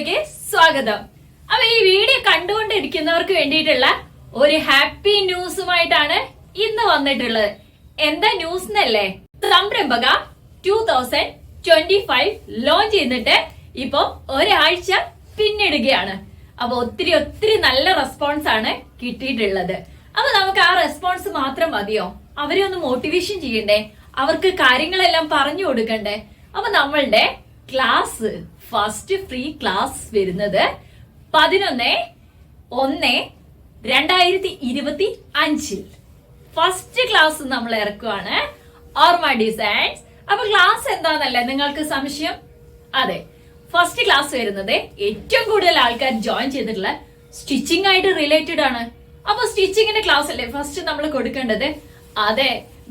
വീഡിയോയിലേക്ക് സ്വാഗതം. അപ്പൊ ഈ വീഡിയോ കണ്ടുകൊണ്ടിരിക്കുന്നവർക്ക് വേണ്ടിയിട്ടുള്ള ഒരു ഹാപ്പി ന്യൂസുമായിട്ടാണ് ഇന്ന് വന്നിട്ടുള്ളത്. എന്താ ന്യൂസ് എന്നല്ലേ? സംരംഭക two thousand twenty five launch ചെയ്തിട്ട് ഇപ്പൊ ഒരാഴ്ച പിന്നിടുകയാണ്. അപ്പൊ ഒത്തിരി ഒത്തിരി നല്ല റെസ്പോൺസ് ആണ് കിട്ടിയിട്ടുള്ളത്. അപ്പൊ നമുക്ക് ആ റെസ്പോൺസ് മാത്രം മതിയോ? അവരെ ഒന്ന് മോട്ടിവേഷൻ ചെയ്യണ്ടേ? അവർക്ക് കാര്യങ്ങളെല്ലാം പറഞ്ഞു കൊടുക്കണ്ടേ? അപ്പൊ നമ്മളുടെ ക്ലാസ് ഫസ്റ്റ് ഫ്രീ ക്ലാസ് വരുന്നത് പതിനൊന്ന് ഒന്ന് രണ്ടായിരത്തി ഇരുപത്തി അഞ്ചിൽ ഫസ്റ്റ് ക്ലാസ് നമ്മൾ ഇറക്കുവാണ്. ഓർമ്മ ഡിസൈൻസ് അപ്പൊ ക്ലാസ് എന്താന്നല്ലേ? നിങ്ങൾക്ക് സംശയം? അതെ. ഫസ്റ്റ് ക്ലാസ് വരുന്നത് ഏറ്റവും കൂടുതൽ ആൾക്കാർ ജോയിൻ ചെയ്തിട്ടുള്ള സ്റ്റിച്ചിങ് ആയിട്ട് റിലേറ്റഡ് ആണ്. അപ്പൊ സ്റ്റിച്ചിങ്ങിന്റെ ക്ലാസ് അല്ലേ? ഫസ്റ്റ് നമ്മൾ കൊടുക്കേണ്ടത്? അതെ.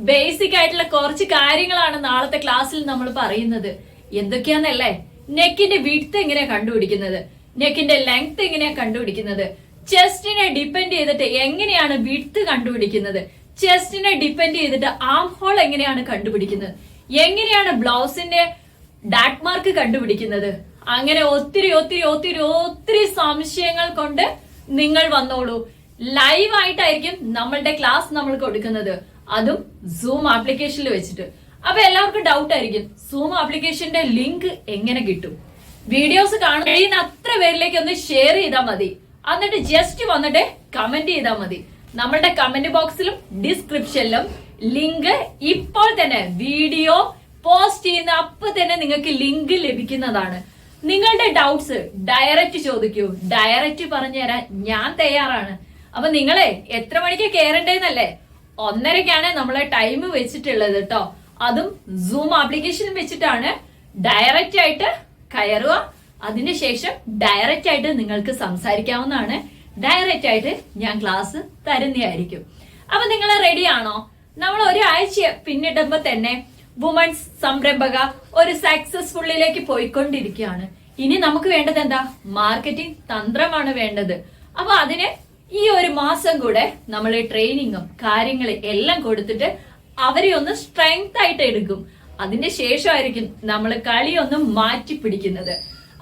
ബേസിക് ആയിട്ടുള്ള കുറച്ച് കാര്യങ്ങളാണ് നാളത്തെ ക്ലാസ്സിൽ നമ്മൾ പറയുന്നത്. എന്തൊക്കെയാന്നല്ലേ? നെക്കിന്റെ വിഡ്ത്ത് എങ്ങനെയാ കണ്ടുപിടിക്കുന്നത്? നെക്കിന്റെ ലെങ്ത് എങ്ങനെയാ കണ്ടുപിടിക്കുന്നത്? ചെസ്റ്റിനെ ഡിപ്പെൻഡ് ചെയ്തിട്ട് എങ്ങനെയാണ് വിഡ്ത്ത് കണ്ടുപിടിക്കുന്നത്? ചെസ്റ്റിനെ ഡിപ്പെൻഡ് ചെയ്തിട്ട് ആം ഹോൾ എങ്ങനെയാണ് കണ്ടുപിടിക്കുന്നത്? എങ്ങനെയാണ് ബ്ലൗസിന്റെ ഡാറ്റ് മാർക്ക് കണ്ടുപിടിക്കുന്നത്? അങ്ങനെ ഒത്തിരി ഒത്തിരി ഒത്തിരി ഒത്തിരി സംശയങ്ങൾ കൊണ്ട് നിങ്ങൾ വന്നോളൂ. ലൈവ് ആയിട്ടായിരിക്കും നമ്മളുടെ ക്ലാസ് നമ്മൾ കൊടുക്കുന്നത്. അതും സൂം ആപ്ലിക്കേഷനിൽ വെച്ചിട്ട്. അപ്പൊ എല്ലാവർക്കും ഡൗട്ട് ആയിരിക്കും. സൂം ആപ്ലിക്കേഷന്റെ ലിങ്ക് എങ്ങനെ കിട്ടും? വീഡിയോസ് കാണുന്ന അത്ര പേരിലേക്ക് ഒന്ന് ഷെയർ ചെയ്താൽ മതി. എന്നിട്ട് ജസ്റ്റ് വന്നിട്ട് കമന്റ് ചെയ്താൽ മതി. നമ്മളുടെ കമന്റ് ബോക്സിലും ഡിസ്ക്രിപ്ഷനിലും ലിങ്ക് ഇപ്പോൾ തന്നെ വീഡിയോ പോസ്റ്റ് ചെയ്യുന്ന അപ്പൊ തന്നെ നിങ്ങൾക്ക് ലിങ്ക് ലഭിക്കുന്നതാണ്. നിങ്ങളുടെ ഡൗട്ട്സ് ഡയറക്റ്റ് ചോദിക്കൂ. ഡയറക്റ്റ് പറഞ്ഞു തരാൻ ഞാൻ തയ്യാറാണ്. അപ്പൊ നിങ്ങളെ എത്ര മണിക്ക് കയറണ്ടേന്നല്ലേ ഒന്നരക്കാണ് നമ്മളെ ടൈം വെച്ചിട്ടുള്ളത് കേട്ടോ അതും സൂം ആപ്ലിക്കേഷൻ വെച്ചിട്ടാണ് ഡയറക്റ്റ് ആയിട്ട് കയറുക. അതിനുശേഷം ഡയറക്റ്റ് ആയിട്ട് നിങ്ങൾക്ക് സംസാരിക്കാവുന്നതാണ്. ഡയറക്റ്റ് ആയിട്ട് ഞാൻ ക്ലാസ് തരുന്നതായിരിക്കും. അപ്പൊ നിങ്ങൾ റെഡി ആണോ? നമ്മൾ ഒരാഴ്ച പിന്നിടുമ്പോ തന്നെ വുമൺസ് സംരംഭക ഒരു സക്സസ്ഫുള്ളിലേക്ക് പോയിക്കൊണ്ടിരിക്കുകയാണ്. ഇനി നമുക്ക് വേണ്ടത് എന്താ? മാർക്കറ്റിംഗ് തന്ത്രമാണ് വേണ്ടത്. അപ്പൊ അതിന് ഈ ഒരു മാസം കൂടെ നമ്മൾ ട്രെയിനിങ്ങും കാര്യങ്ങളും എല്ലാം കൊടുത്തിട്ട് അവരെ ഒന്ന് സ്ട്രെങ്ത് ആയിട്ട് എടുക്കും. അതിന്റെ ശേഷമായിരിക്കും നമ്മൾ കളി ഒന്ന് മാറ്റി പിടിക്കുന്നത്.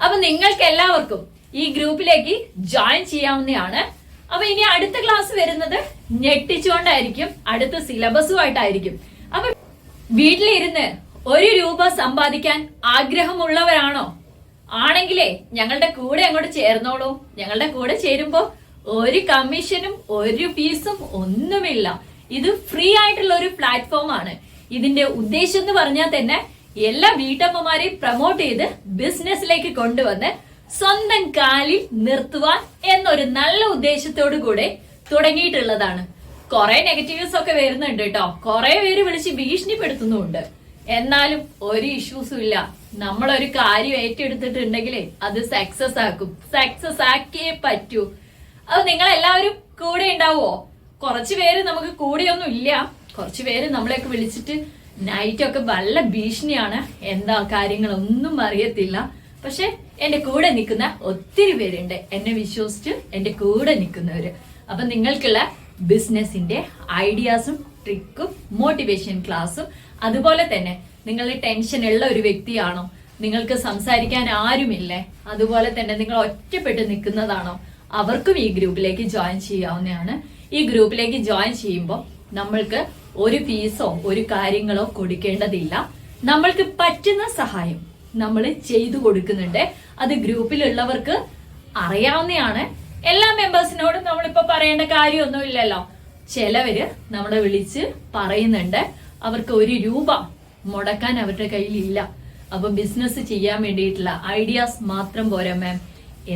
അപ്പൊ നിങ്ങൾക്ക് എല്ലാവർക്കും ഈ ഗ്രൂപ്പിലേക്ക് ജോയിൻ ചെയ്യാവുന്നതാണ്. അപ്പൊ ഇനി അടുത്ത ക്ലാസ് വരുന്നത് ഞെട്ടിച്ചുകൊണ്ടായിരിക്കും. അടുത്ത സിലബസുമായിട്ടായിരിക്കും അപ്പൊ വീട്ടിലിരുന്ന് ഒരു രൂപ സമ്പാദിക്കാൻ ആഗ്രഹമുള്ളവരാണോ? ആണെങ്കിലേ ഞങ്ങളുടെ കൂടെ അങ്ങോട്ട് ചേർന്നോളൂ. ഞങ്ങളുടെ കൂടെ ചേരുമ്പോ ഒരു കമ്മീഷനും ഒരു ഫീസും ഒന്നുമില്ല. ഇത് ഫ്രീ ആയിട്ടുള്ള ഒരു പ്ലാറ്റ്ഫോം ആണ്. ഇതിന്റെ ഉദ്ദേശം എന്ന് പറഞ്ഞാൽ തന്നെ എല്ലാ വീട്ടമ്മമാരെയും പ്രൊമോട്ട് ചെയ്ത് ബിസിനസ്സിലേക്ക് കൊണ്ടുവന്ന് സ്വന്തം കാലിൽ നിർത്തുവാൻ എന്നൊരു നല്ല ഉദ്ദേശത്തോടു കൂടെ തുടങ്ങിയിട്ടുള്ളതാണ്. കുറെ നെഗറ്റീവ്സ് ഒക്കെ വരുന്നുണ്ട് കേട്ടോ. കുറെ പേര് വിളിച്ച് ഭീഷണിപ്പെടുത്തുന്നുണ്ട് എന്നാലും ഒരു ഇഷ്യൂസും ഇല്ല. നമ്മളൊരു കാര്യം ഏറ്റെടുത്തിട്ടുണ്ടെങ്കിലേ അത് സക്സസ് ആക്കും. സക്സസ് ആക്കിയേ പറ്റൂ. അത് നിങ്ങൾ എല്ലാവരും കൂടെ ഉണ്ടാവുമോ കുറച്ച് പേര് നമുക്ക് കൂടെയൊന്നും ഇല്ല. കുറച്ച് പേര് നമ്മളെയൊക്കെ വിളിച്ചിട്ട് നൈറ്റൊക്കെ നല്ല ഭീഷണിയാണ്. എന്താ കാര്യങ്ങളൊന്നും അറിയത്തില്ല. പക്ഷെ എന്റെ കൂടെ നിൽക്കുന്ന ഒത്തിരി പേരുണ്ട്. എന്നെ വിശ്വസിച്ച് എന്റെ കൂടെ നിൽക്കുന്നവര്. അപ്പൊ നിങ്ങൾക്കുള്ള ബിസിനസിന്റെ ഐഡിയാസും ട്രിക്കും മോട്ടിവേഷൻ ക്ലാസ്സും അതുപോലെ തന്നെ നിങ്ങൾ ടെൻഷൻ ഉള്ള ഒരു വ്യക്തിയാണോ? നിങ്ങൾക്ക് സംസാരിക്കാൻ ആരുമില്ലേ? അതുപോലെ തന്നെ നിങ്ങൾ ഒറ്റപ്പെട്ട് നിൽക്കുന്നതാണോ? അവർക്കും ഈ ഗ്രൂപ്പിലേക്ക് ജോയിൻ ചെയ്യാവുന്നതാണ്. ഈ ഗ്രൂപ്പിലേക്ക് ജോയിൻ ചെയ്യുമ്പോൾ നമ്മൾക്ക് ഒരു ഫീസോ ഒരു കാര്യങ്ങളോ കൊടുക്കേണ്ടതില്ല. നമ്മൾക്ക് പറ്റുന്ന സഹായം നമ്മൾ ചെയ്തു കൊടുക്കുന്നുണ്ട്. അത് ഗ്രൂപ്പിലുള്ളവർക്ക് അറിയാവുന്നതാണ്. എല്ലാ മെമ്പേഴ്സിനോടും നമ്മളിപ്പോ പറയേണ്ട കാര്യമൊന്നും ഇല്ലല്ലോ ചിലവര് നമ്മളെ വിളിച്ച് പറയുന്നുണ്ട്. അവർക്ക് ഒരു രൂപ മുടക്കാൻ അവരുടെ കയ്യിലില്ല. അപ്പൊ ബിസിനസ് ചെയ്യാൻ വേണ്ടിയിട്ടുള്ള ഐഡിയാസ് മാത്രം പോരാ മാം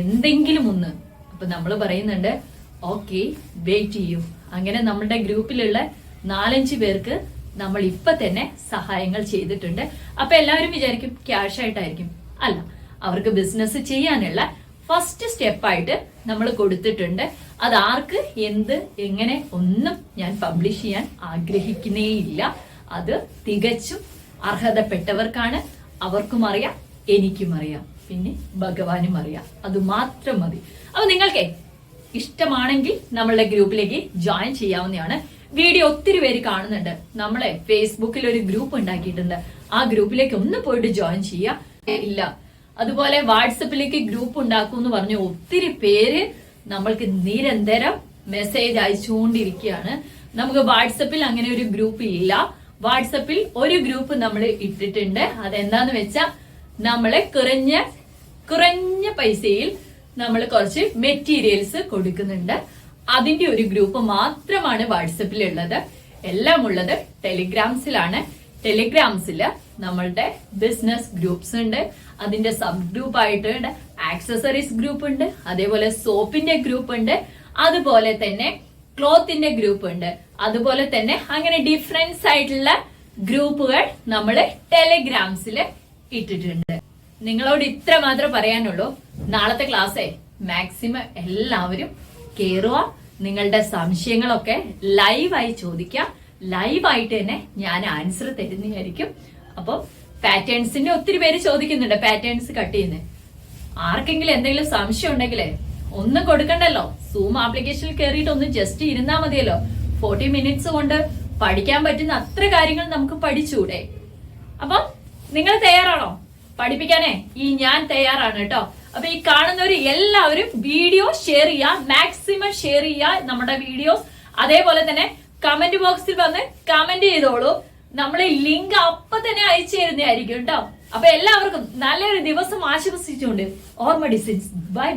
എന്തെങ്കിലും ഒന്ന്. അപ്പൊ നമ്മൾ പറയുന്നുണ്ട് ഓക്കെ വെയിറ്റ് ചെയ്യൂ. അങ്ങനെ നമ്മുടെ ഗ്രൂപ്പിലുള്ള നാലഞ്ച് പേർക്ക് നമ്മൾ ഇപ്പൊ തന്നെ സഹായങ്ങൾ ചെയ്തിട്ടുണ്ട്. അപ്പൊ എല്ലാവരും വിചാരിക്കും ക്യാഷ് ആയിട്ടായിരിക്കും. അല്ല അവർക്ക് ബിസിനസ് ചെയ്യാനുള്ള ഫസ്റ്റ് സ്റ്റെപ്പായിട്ട് നമ്മൾ കൊടുത്തിട്ടുണ്ട്. അത് ആർക്ക് എന്ത് എങ്ങനെ ഒന്നും ഞാൻ പബ്ലിഷ് ചെയ്യാൻ ആഗ്രഹിക്കുന്നേയില്ല അത് തികച്ചും അർഹതപ്പെട്ടവർക്കാണ്. അവർക്കും അറിയാം എനിക്കും അറിയാം. പിന്നെ ഭഗവാനും അറിയാം. അത് മാത്രം മതി. അപ്പൊ നിങ്ങൾക്കേ ഇഷ്ടമാണെങ്കിൽ നമ്മളുടെ ഗ്രൂപ്പിലേക്ക് ജോയിൻ ചെയ്യാവുന്നതാണ്. വീഡിയോ ഒത്തിരി പേര് കാണുന്നുണ്ട്. നമ്മളെ ഫേസ്ബുക്കിൽ ഒരു ഗ്രൂപ്പ് ഉണ്ടാക്കിയിട്ടുണ്ട്. ആ ഗ്രൂപ്പിലേക്ക് ഒന്ന് പോയിട്ട് ജോയിൻ ചെയ്യുക ഇല്ല. അതുപോലെ വാട്സപ്പിലേക്ക് ഗ്രൂപ്പ് ഉണ്ടാക്കും എന്ന് പറഞ്ഞ ഒത്തിരി പേര് നമ്മൾക്ക് നിരന്തരം മെസ്സേജ് അയച്ചുകൊണ്ടിരിക്കുകയാണ്. നമുക്ക് വാട്സപ്പിൽ അങ്ങനെ ഒരു ഗ്രൂപ്പ് ഇല്ല. വാട്സപ്പിൽ ഒരു ഗ്രൂപ്പ് നമ്മൾ ഇട്ടിട്ടുണ്ട്. അതെന്താന്ന് വെച്ചാൽ നമ്മളെ കുറഞ്ഞ കുറഞ്ഞ പൈസയിൽ നമ്മൾ കുറച്ച് മെറ്റീരിയൽസ് കൊടുക്കുന്നുണ്ട്. അതിന്റെ ഒരു ഗ്രൂപ്പ് മാത്രമാണ് വാട്സപ്പിൽ ഉള്ളത് എല്ലാം ഉള്ളത് ടെലിഗ്രാംസിലാണ്. ടെലിഗ്രാംസിൽ നമ്മളുടെ ബിസിനസ് ഗ്രൂപ്പ്സ് ഉണ്ട്. അതിന്റെ സബ് ഗ്രൂപ്പ് ആയിട്ടുണ്ട്. ആക്സസറീസ് ഗ്രൂപ്പ് ഉണ്ട്. അതേപോലെ സോപ്പിന്റെ ഗ്രൂപ്പ് ഉണ്ട്. അതുപോലെ തന്നെ ക്ലോത്തിന്റെ ഗ്രൂപ്പ് ഉണ്ട്. അതുപോലെ തന്നെ അങ്ങനെ ഡിഫറൻസ് ആയിട്ടുള്ള ഗ്രൂപ്പുകൾ നമ്മൾ ടെലിഗ്രാംസിൽ ഇട്ടിട്ടുണ്ട്. നിങ്ങളോട് ഇത്ര മാത്രം പറയാനുള്ളൂ. നാളത്തെ ക്ലാസ്സേ മാക്സിമം എല്ലാവരും കേറുക. നിങ്ങളുടെ സംശയങ്ങളൊക്കെ ലൈവായി ചോദിക്കുക. ലൈവായിട്ട് തന്നെ ഞാൻ ആൻസർ തരുന്നതായിരിക്കും അപ്പോൾ പാറ്റേൺസിന്റെ ഒത്തിരി പേര് ചോദിക്കുന്നുണ്ട്. പാറ്റേൺസ് കട്ട് ചെയ്യുന്നത് ആർക്കെങ്കിലും എന്തെങ്കിലും സംശയം ഉണ്ടെങ്കിലേ ഒന്ന് കൊടുക്കണ്ടല്ലോ. സൂം ആപ്ലിക്കേഷനിൽ കയറിയിട്ട് ഒന്ന് ജസ്റ്റ് ഇരുന്നാ മതിയല്ലോ. ഫോർട്ടി മിനിറ്റ്സ് കൊണ്ട് പഠിക്കാൻ പറ്റുന്ന അത്ര കാര്യങ്ങൾ നമുക്ക് പഠിച്ചൂടെ. അപ്പൊ നിങ്ങൾ തയ്യാറാണോ? പഠിപ്പിക്കാനേ ഈ ഞാൻ തയ്യാറാണ് കേട്ടോ. അപ്പൊ ഈ കാണുന്നവര് എല്ലാവരും വീഡിയോ ഷെയർ ചെയ്യുക മാക്സിമം ഷെയർ ചെയ്യുക നമ്മുടെ വീഡിയോസ് അതേപോലെ തന്നെ കമന്റ് ബോക്സിൽ വന്ന് കമന്റ് ചെയ്തോളൂ. നമ്മൾ ലിങ്ക് അപ്പൊ തന്നെ അയച്ചു തരുന്നതായിരിക്കും കേട്ടോ. അപ്പൊ എല്ലാവർക്കും നല്ലൊരു ദിവസം ആശംസിച്ചുകൊണ്ട് ഓർമ്മ ഡിസിൻസ്. ബൈ